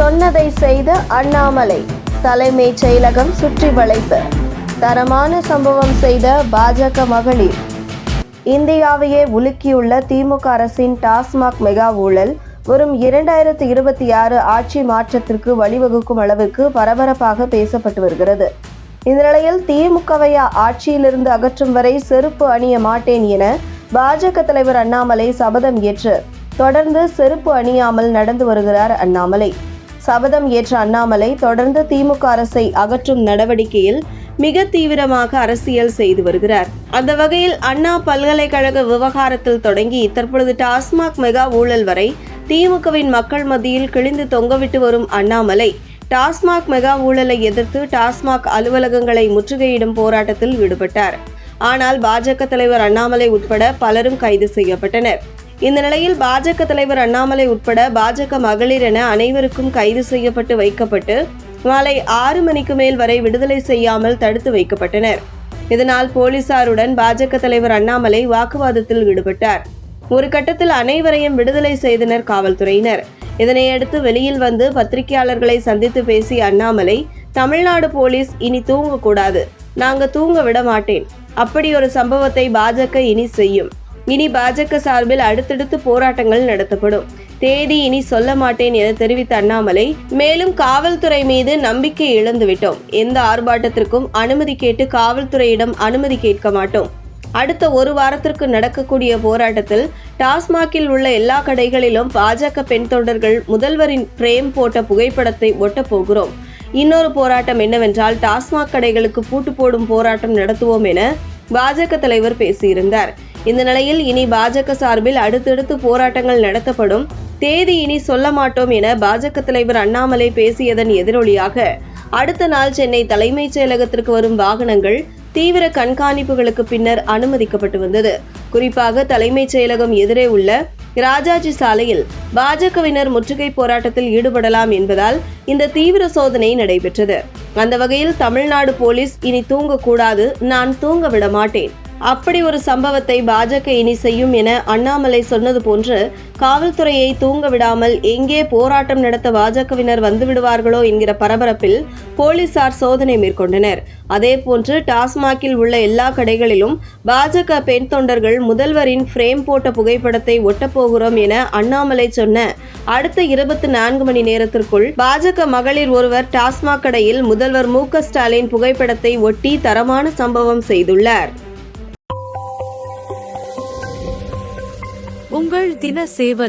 சொன்னதை செய்த அண்ணாமலை தலைமைச் செயலகம் சுற்றி வளைப்பு. தரமான சம்பவம் செய்த பாஜக மகளிர். இந்தியாவையே உலுக்கியுள்ள திமுக அரசின் டாஸ்மாக் மெகா ஊழல் வரும் இரண்டாயிரத்து இருபத்தி ஆறு ஆட்சி மாற்றத்திற்கு வழிவகுக்கும் அளவுக்கு பரபரப்பாக பேசப்பட்டு வருகிறது. இந்த நிலையில் திமுகவையா ஆட்சியிலிருந்து அகற்றும் வரை செருப்பு அணிய மாட்டேன் என பாஜக தலைவர் அண்ணாமலை சபதம் ஏற்று தொடர்ந்து செருப்பு அணியாமல் நடந்து வருகிறார் அண்ணாமலை. சபதம் ஏற்ற அண்ணாமலை தொடர்ந்து திமுக அரசை அகற்றும் நடவடிக்கையில் மிக தீவிரமாக அரசியல் செய்து வருகிறார். அந்த வகையில் அண்ணா பல்கலைக்கழக விவகாரத்தில் தொடங்கி தற்பொழுது டாஸ்மாக் மெகா ஊழல் வரை திமுகவின் மக்கள் மத்தியில் கிழிந்து தொங்கவிட்டு வரும் அண்ணாமலை டாஸ்மாக் மெகா ஊழலை எதிர்த்து டாஸ்மாக் அலுவலகங்களை முற்றுகையிடும் போராட்டத்தில் ஈடுபட்டார். ஆனால் பாஜக தலைவர் அண்ணாமலை உட்பட பலரும் கைது செய்யப்பட்டனர். இந்த நிலையில் பாஜக தலைவர் அண்ணாமலை உட்பட பாஜக மகளிர் என அனைவருக்கும் கைது செய்யப்பட்டு வைக்கப்பட்டு மாலை ஆறு மணிக்கு மேல் வரை விடுதலை செய்யாமல் தடுத்து வைக்கப்பட்டனர். இதனால் போலீசாருடன் பாஜக தலைவர் அண்ணாமலை வாக்குவாதத்தில் ஈடுபட்டார். ஒரு கட்டத்தில் அனைவரையும் விடுதலை செய்தனர் காவல்துறையினர். இதனையடுத்து வெளியில் வந்து பத்திரிகையாளர்களை சந்தித்து பேசிய அண்ணாமலை தமிழ்நாடு போலீஸ் இனி தூங்கக்கூடாது. நாங்க தூங்க விட மாட்டேன். அப்படி ஒரு சம்பவத்தை பாஜக இனி செய்யும். இனி பாஜக சார்பில் அடுத்தடுத்து போராட்டங்கள் நடத்தப்படும். தேதி இனி சொல்ல மாட்டேன் என தெரிவித்த அண்ணாமலை மேலும் காவல்துறை மீது நம்பிக்கை இழந்துவிட்டோம். எந்த ஆர்ப்பாட்டத்திற்கும் அனுமதி கேட்டு காவல்துறையிடம் அனுமதி கேட்க மாட்டோம். அடுத்த ஒரு வாரத்திற்கு நடக்கக்கூடிய போராட்டத்தில் டாஸ்மாகில் உள்ள எல்லா கடைகளிலும் பாஜக பெண் தொண்டர்கள் முதல்வரின் பிரேம் போட்ட புகைப்படத்தை ஒட்டப் போகிறோம். இன்னொரு போராட்டம் என்னவென்றால் டாஸ்மாக் கடைகளுக்கு பூட்டு போடும் போராட்டம் நடத்துவோம் என பாஜக தலைவர் பேசியிருந்தார். இந்த நிலையில் இனி பாஜக சார்பில் அடுத்தடுத்து போராட்டங்கள் நடத்தப்படும். தேதி இனி சொல்ல மாட்டோம் என பாஜக தலைவர் அண்ணாமலை பேசியதன் எதிரொலியாக அடுத்த நாள் சென்னை தலைமைச் செயலகத்திற்கு வரும் வாகனங்கள் தீவிர கண்காணிப்புகளுக்கு பின்னர் அனுமதிக்கப்பட்டு வந்தது. குறிப்பாக தலைமைச் செயலகம் எதிரே உள்ள ராஜாஜி சாலையில் பாஜகவினர் முற்றுகை போராட்டத்தில் ஈடுபடலாம் என்பதால் இந்த தீவிர சோதனை நடைபெற்றது. அந்த வகையில் தமிழ்நாடு போலீஸ் இனி தூங்கக்கூடாது நான் தூங்க விட மாட்டேன் அப்படி ஒரு சம்பவத்தை பாஜக இனி செய்யும் என அண்ணாமலை சொன்னது போன்று காவல்துறையை தூங்க விடாமல் எங்கே போராட்டம் நடத்த பாஜகவினர் வந்துவிடுவார்களோ என்கிற பரபரப்பில் போலீசார் சோதனை மேற்கொண்டனர். அதேபோன்று டாஸ்மாகில் உள்ள எல்லா கடைகளிலும் பாஜக பெண் தொண்டர்கள் முதல்வரின் ஃப்ரேம் போட்ட புகைப்படத்தை ஒட்டப்போகிறோம் என அண்ணாமலை சொன்ன அடுத்த இருபத்தி நான்கு மணி நேரத்திற்குள் பாஜக மகளிர் ஒருவர் டாஸ்மாக் கடையில் முதல்வர் மு ஸ்டாலின் புகைப்படத்தை ஒட்டி தரமான சம்பவம் செய்துள்ளார். உங்கள் தின சேவல்